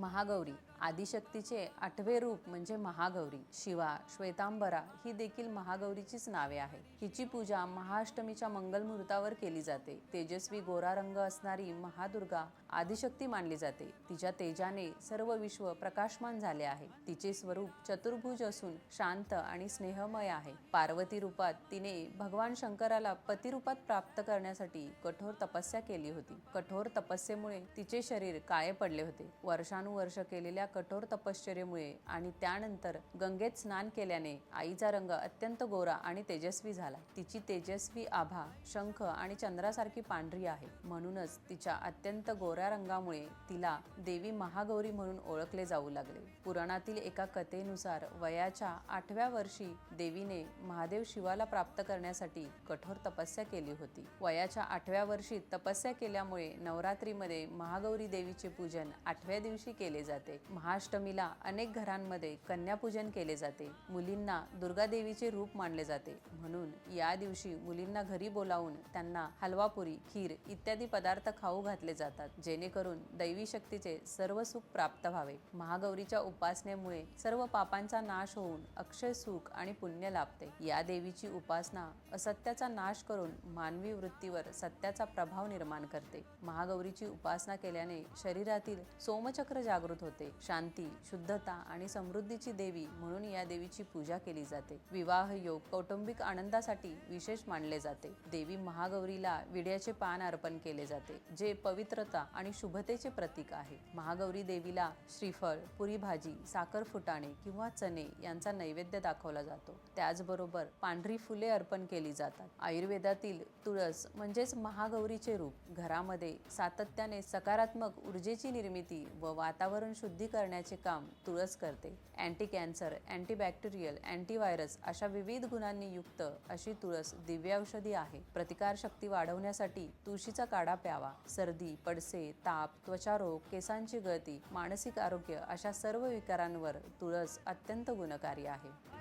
महागौरी. आदिशक्तीचे आठवे रूप म्हणजे महागौरी. शिवा श्वेतांबरा ही देखील महागौरीचीच नावे आहे हिची पूजा महाअष्टमीच्या मंगल मुहूर्तावर केली जाते. तेजस्वी गोरा रंग असणारी महादुर्गा आदिशक्ती मानली जाते. तिच्या तेजाने सर्व विश्व प्रकाशमान झाले आहे. तिचे स्वरूप चतुर्भुज असून शांत आणि स्नेहमय आहे. पार्वती रूपात तिने भगवान शंकराला पतिरूपात प्राप्त करण्यासाठी कठोर तपस्या केली होती. कठोर तपस्येमुळे तिचे शरीर काळे पडले होते. वर्षानु वर्ष केलेल्या कठोर तपश्चर्येमुळे आणि त्यानंतर गंगेत स्नान केल्याने आईचा रंग अत्यंत गोरा आणि तेजस्वी झाला. तिची तेजस्वी आभा शंख आणि चंद्रासारखी पांढरी आहे. म्हणूनच तिच्या अत्यंत गोऱ्या रंगामुळे तिला देवी महागौरी म्हणून ओळखले जाऊ लागले. पुराणातील एका कथेनुसार वयाच्या आठव्या वर्षी देवीने महादेव शिवाला प्राप्त करण्यासाठी कठोर तपस्या केली होती. वयाच्या आठव्या वर्षी तपस्या केल्यामुळे नवरात्रीमध्ये महागौरी देवीचे पूजन आठव्या दिवशी केले जाते. महाअष्टमीला अनेक घरांमध्ये कन्यापूजन केले जाते. मुलींना दुर्गा देवीचे रूप मानले जाते. म्हणून या दिवशी मुलींना घरी बोलावून त्यांना हलवापुरी खीर इत्यादी पदार्थ खाऊ घातले जातात. जेणेकरून दैवी शक्तीचे सर्व सुख प्राप्त व्हावे. महागौरीच्या उपासनेमुळे सर्व पापांचा नाश होऊन अक्षय सुख आणि पुण्य लाभते. या देवीची उपासना असत्याचा नाश करून मानवी वृत्तीवर सत्याचा प्रभाव निर्माण करते. महागौरीची उपासना केल्याने शरीरातील सोमचक्र जागृत होते. शांती शुद्धता आणि समृद्धीची देवी म्हणून या देवीची पूजा केली जाते. विवाह योग कौटुंबिक आनंदासाठी विशेष मानले जाते. देवी महागौरीला विड्याचे पान अर्पण केले जाते जे पवित्रता आणि शुभतेचे प्रतीक आहे. महागौरी देवीला श्रीफळ पुरी भाजी साखर फुटाणे किंवा चणे यांचा नैवेद्य दाखवला जातो. त्याचबरोबर पांढरी फुले अर्पण केली जातात. आयुर्वेदातील तुळस म्हणजेच महागौरीचे रूप घरामध्ये सातत्याने सकारात्मक ऊर्जेची निर्मिती व वातावरण वातावरण शुद्धी करण्याचे काम तुळस करते. अँटी कॅन्सर अँटीबॅक्टेरियल अँटीव्हायरस अशा विविध गुणांनी युक्त अशी तुळस दिव्यौषधी आहे. प्रतिकारशक्ती वाढवण्यासाठी तुळशीचा काढा प्यावा. सर्दी पडसे ताप त्वचारोग केसांची गळती मानसिक आरोग्य अशा सर्व विकारांवर तुळस अत्यंत गुणकारी आहे.